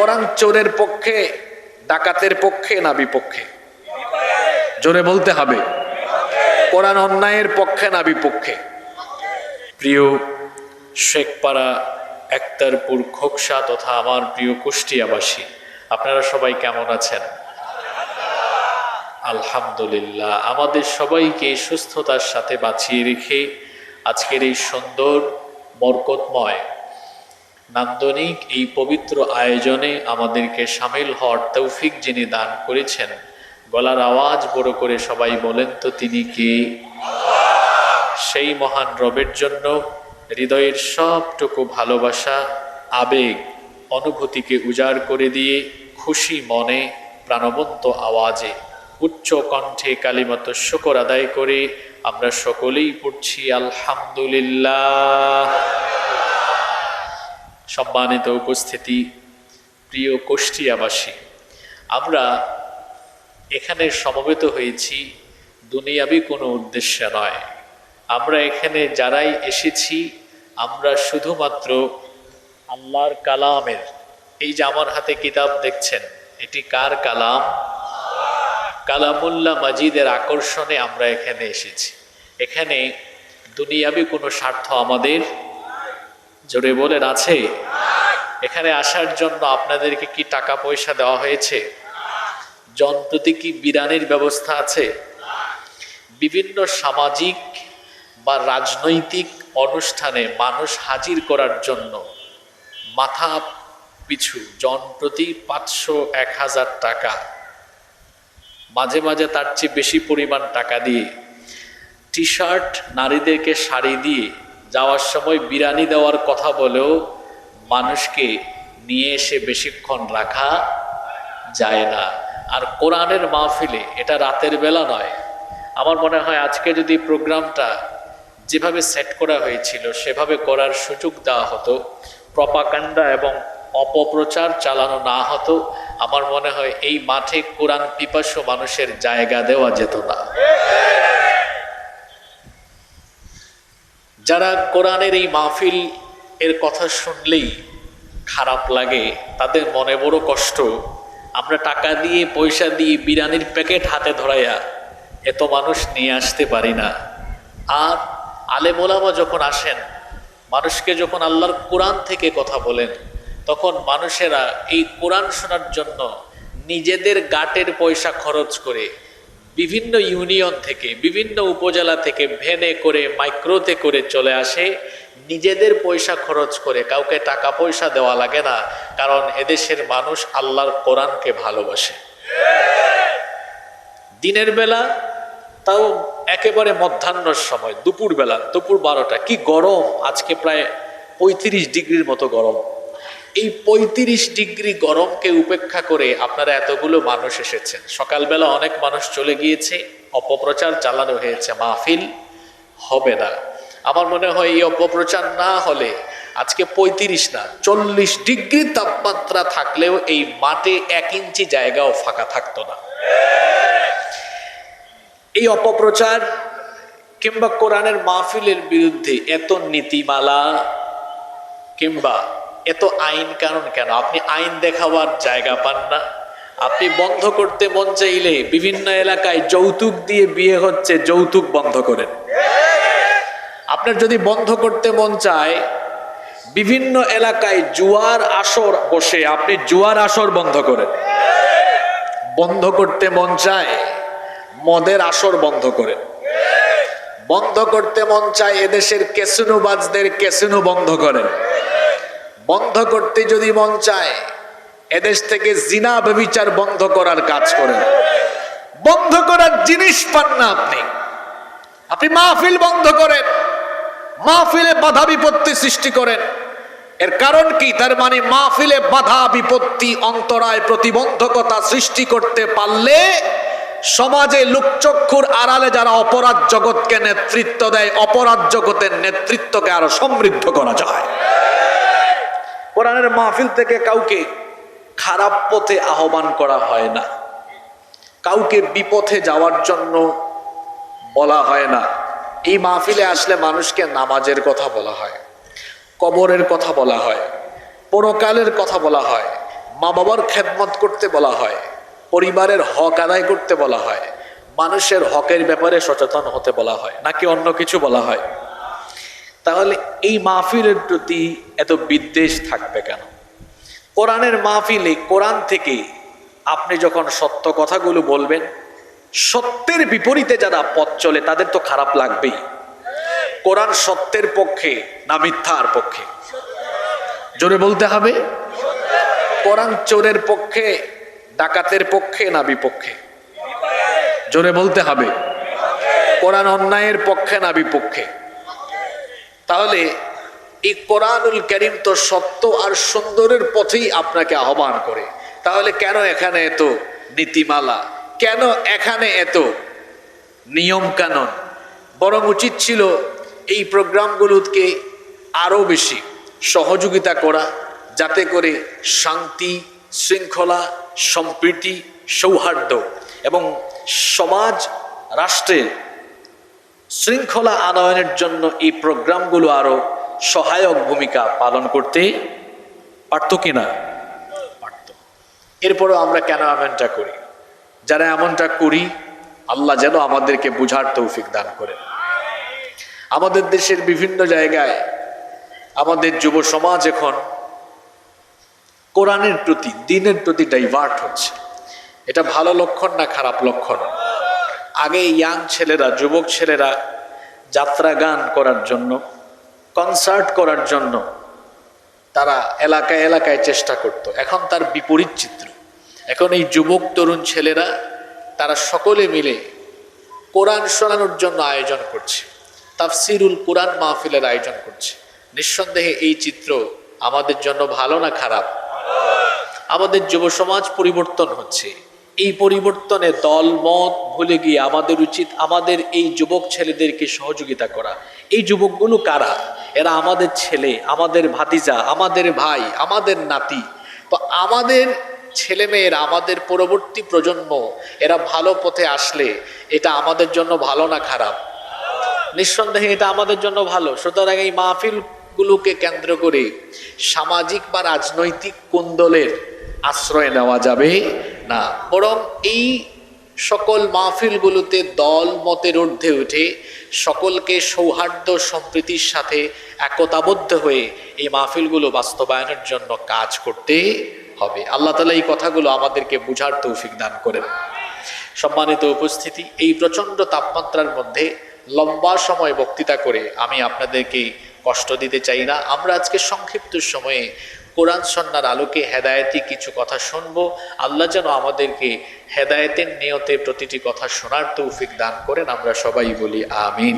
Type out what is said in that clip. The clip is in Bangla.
কোরআন চোরের পক্ষে, ডাকাতের পক্ষে না বিপক্ষে? জোরে বলতে হবে। কোরআন অন্যায়ের পক্ষে না বিপক্ষে? প্রিয় শেখপাড়া একতারপুর খোকসা তথা আমার প্রিয় কুষ্টিয়াবাসী, আপনারা সবাই কেমন আছেন? আলহামদুলিল্লাহ। আমাদের সবাইকে সুস্থতার সাথে বাঁচিয়ে রেখে আজকের এই সুন্দর বরকতময় নান্দনিক এই পবিত্র আয়োজনে আমাদেরকে সামিল হওয়ার তৌফিক যিনি দান করেছেন, গলার আওয়াজ বড় করে সবাই বলেন তো তিনি কে? সেই মহান রবের জন্য হৃদয়ের সবটুকু ভালোবাসা, আবেগ, অনুভূতিকে উজাড় করে দিয়ে খুশি মনে, প্রাণবন্ত আওয়াজে উচ্চ কণ্ঠে কালিমত শুকর আদায় করে আমরা সকলেই পড়ছি আলহামদুলিল্লাহ। সম্মানিত উপস্থিতি, প্রিয় কোষ্ঠিয়াবাসী, আমরা এখানে সমবেত হয়েছি দুনিয়াবি কোনো উদ্দেশ্যে নয়। আমরা এখানে যারাই এসেছি, আমরা শুধুমাত্র আল্লাহর কালামের, এই যে আমার হাতে কিতাব দেখছেন, এটি কার কালাম? কালামুল্লাহ মাজিদের আকর্ষণে আমরা এখানে এসেছি। এখানে দুনিয়াবি কোনো স্বার্থ আমাদের জোরে বলেন, আছে। এখানে আসার জন্য আপনাদেরকে কি টাকা পয়সা দেওয়া হয়েছে? জনপ্রতি কি বিরানের ব্যবস্থা আছে? বিভিন্ন সামাজিক বা রাজনৈতিক অনুষ্ঠানে মানুষ হাজির করার জন্য মাথা পিছু জনপ্রতি পাঁচশো এক হাজার টাকা। মাঝে মাঝে তার চেয়ে বেশি পরিমাণ টাকা দিয়ে টি শার্ট নারীদেরকে শাড়ি দিয়ে যাওয়ার সময় বিরানি দেওয়ার কথা বলেও মানুষকে নিয়ে এসে বেশিক্ষণ রাখা যায় না। আর কোরআনের মাহফিলে এটা রাতের বেলা নয়। আমার মনে হয় আজকে যদি প্রোগ্রামটা যেভাবে সেট করা হয়েছিল, সেভাবে করার সুযোগ দেওয়া হতো, প্রপাকাণ্ডা এবং অপপ্রচার চালানো না হতো, আমার মনে হয় এই মাঠে কোরআন পিপাসু মানুষের জায়গা দেওয়া যেত না। যারা কোরআনের এই মাহফিল এর কথা শুনলেই খারাপ লাগে, তাদের মনে বড় কষ্ট। আমরা টাকা দিয়ে, পয়সা দিয়ে বিরিয়ানির প্যাকেট হাতে ধরাইয়া এত মানুষ নিয়ে আসতে পারি না। আর আলে মোলামা যখন আসেন, মানুষকে যখন আল্লাহর কোরআন থেকে কথা বলেন, তখন মানুষেরা এই কোরআন শোনার জন্য নিজেদের গাটের পয়সা খরচ করে বিভিন্ন ইউনিয়ন থেকে, বিভিন্ন উপজেলা থেকে ভেনে করে, মাইক্রোতে করে চলে আসে। নিজেদের পয়সা খরচ করে, কাউকে টাকা পয়সা দেওয়া লাগে না, কারণ এদেশের মানুষ আল্লাহর কোরআনকে ভালোবাসে। দিনের বেলা তাও একেবারে মধ্যাহ্নর সময় দুপুর বেলা দুপুর বারোটা, কি গরম, আজকে প্রায় পঁয়ত্রিশ ডিগ্রির মতো গরম। এই পঁয়ত্রিশ ডিগ্রি গরমকে উপেক্ষা করে আপনারা এতগুলো মানুষ এসেছেন। সকালবেলা অনেক মানুষ চলে গিয়েছে, অপপ্রচার চালানো হয়েছে, মাহফিল হবে না। আমার মনে হয় এই অপপ্রচার না হলে আজকে পঁয়ত্রিশ না, চল্লিশ ডিগ্রি তাপমাত্রা থাকলেও এই মাঠে এক ইঞ্চি জায়গাও ফাঁকা থাকতো না। এই অপপ্রচার কিংবা কোরআনের মাহফিলের বিরুদ্ধে এত নীতিমালা কিংবা এত আইন কারণ কেন? আপনি আইন দেখাবার জায়গা পান না। আপনি বন্ধ করতে মন চাইলে বিভিন্ন এলাকায় যৌতুক দিয়ে বিয়ে হচ্ছে, যৌতুক বন্ধ করেন। আপনার যদি বন্ধ করতে মন চায়, বিভিন্ন এলাকায় জুয়ার আসর বসে আপনি জুয়ার আসর বন্ধ করেন। বন্ধ করতে মন চায়, মদের আসর বন্ধ করেন। বন্ধ করতে মন চায়, এদেশের কেসিনোবাজদের কেসিনো বন্ধ করেন। বন্ধ করতে যদি মন চায়, এদেশ থেকে জিনা, ব্যবিচার বন্ধ করার কাজ করেন। বন্ধ করার জিনিস পান না আপনি। আপনি মাহফিল বন্ধ করেন, মাহফিলে বাধা বিপত্তি সৃষ্টি করেন। এর কারণ কি? তার মানে মাহফিলে বাধা বিপত্তি, অন্তরায় প্রতিবন্ধকতা সৃষ্টি করতে পারলে সমাজে লোকচক্ষুর আড়ালে যারা অপরাধ জগৎকে নেতৃত্ব দেয়, অপরাধ জগতের নেতৃত্বকে আরও সমৃদ্ধ করা যায়। কোরআনের মাহফিল থেকে কাউকে খারাপ পথে আহ্বান করা হয় না। কাউকে বিপথে যাওয়ার জন্য বলা হয় না। এই মাহফিলে আসলে মানুষকে নামাজের কথা বলা হয়, কবরের কথা বলা হয়, পরকালের কথা বলা হয় মা বাবার খেদমত করতে বলা হয়, পরিবারের হক আদায় করতে বলা হয়, মানুষের হকের ব্যাপারে সচেতন হতে বলা হয়, নাকি অন্য কিছু বলা হয়? তাহলে এই মাহফিলের প্রতি এত বিদ্বেষ থাকবে কেন? কোরআনের মাহফিলে, কোরআন থেকে আপনি যখন সত্য কথাগুলো বলবেন, সত্যের বিপরীতে যারা পথ চলে, তাদের তো খারাপ লাগবেই। কোরআন সত্যের পক্ষে না মিথ্যার পক্ষে? জোরে বলতে হবে। কোরআন চোরের পক্ষে, ডাকাতের পক্ষে না বিপক্ষে? জোরে বলতে হবে। কোরআন অন্যায়ের পক্ষে না বিপক্ষে? তাহলে এই কোরআনুল করিম তো সত্য আর সুন্দরের পথেই আপনাকে আহ্বান করে। তাহলে কেন এখানে এত নীতিমালা? কেন এখানে এত নিয়ম কানুন? বরং উচিত ছিল এই প্রোগ্রামগুলোকে আরও বেশি সহযোগিতা করা, যাতে করে শান্তি, শৃঙ্খলা, সম্প্রীতি, সৌহার্দ্য এবং সমাজ রাষ্ট্রের শৃঙ্খলা আনয়নের জন্য এই প্রোগ্রামগুলো আরও সহায়ক ভূমিকা পালন করতে পারতো কিনা? পারত। এরপরও আমরা কেন এমনটা করি? যারা এমনটা করি, আল্লাহ যেন আমাদেরকে বুঝার তৌফিক দান করে আমাদের দেশের বিভিন্ন জায়গায় আমাদের যুব সমাজ এখন কোরআনের প্রতি, দিনের প্রতি ডাইভার্ট হচ্ছে। এটা ভালো লক্ষণ না খারাপ লক্ষণ? আগে ইয়াং ছেলেরা, যুবক ছেলেরা যাত্রা গান করার জন্য কনসার্ট করার জন্য তারা এলাকায় এলাকায় চেষ্টা করত। এখন তার বিপরীত চিত্র। এখন এই যুবক, তরুণ ছেলেরা তারা সকলে মিলে কোরআন শোনানোর জন্য আয়োজন করছে। তাফসিরুল কোরআন মাহফিলের আয়োজন করছে। নিঃসন্দেহে এই চিত্র আমাদের জন্য ভালো না খারাপ? আমাদের যুব সমাজ পরিবর্তন হচ্ছে। এই পরিবর্তনে দল, মত ভুলে গিয়ে আমাদের উচিত আমাদের এই যুবক ছেলেদেরকে সহযোগিতা করা। এই যুবকগুলো কারা? এরা আমাদের ছেলে, আমাদের ভাতিজা, আমাদের ভাই, আমাদের নাতি। তো আমাদের ছেলে মেয়েরা আমাদের পরবর্তী প্রজন্ম, এরা ভালো পথে আসলে এটা আমাদের জন্য ভালো না খারাপ? নিঃসন্দেহে এটা আমাদের জন্য ভালো। সুতরাং এই মাহফিলগুলোকে কেন্দ্র করে সামাজিক বা রাজনৈতিক কোন্দলের আশ্রয় নেওয়া যাবে। না, বরং এই সকল মাহফিলগুলোতে দল, মতের ঊর্ধ্বে উঠে সকলকে সৌহার্দ্য সম্প্রীতির সাথে একতাবদ্ধ হয়ে এই মাহফিলগুলো বাস্তবায়নের জন্য কাজ করতে হবে। আল্লাহ তালা এই কথাগুলো আমাদেরকে বুঝার তৌফিক দান করেন। সম্মানিত উপস্থিতি, এই প্রচণ্ড তাপমাত্রার মধ্যে লম্বা সময় বক্তৃতা করে আমি আপনাদেরকে কষ্ট দিতে চাই না। আমরা আজকে সংক্ষিপ্ত সময়ে কোরআন সন্ন্যার আলোকে হেদায়তি কিছু কথা শুনব। আল্লাহ যেন আমাদেরকে হেদায়তের নিয়তে প্রতিটি কথা শোনার তৌফিক দান করেন। আমরা সবাই বলি আমিন।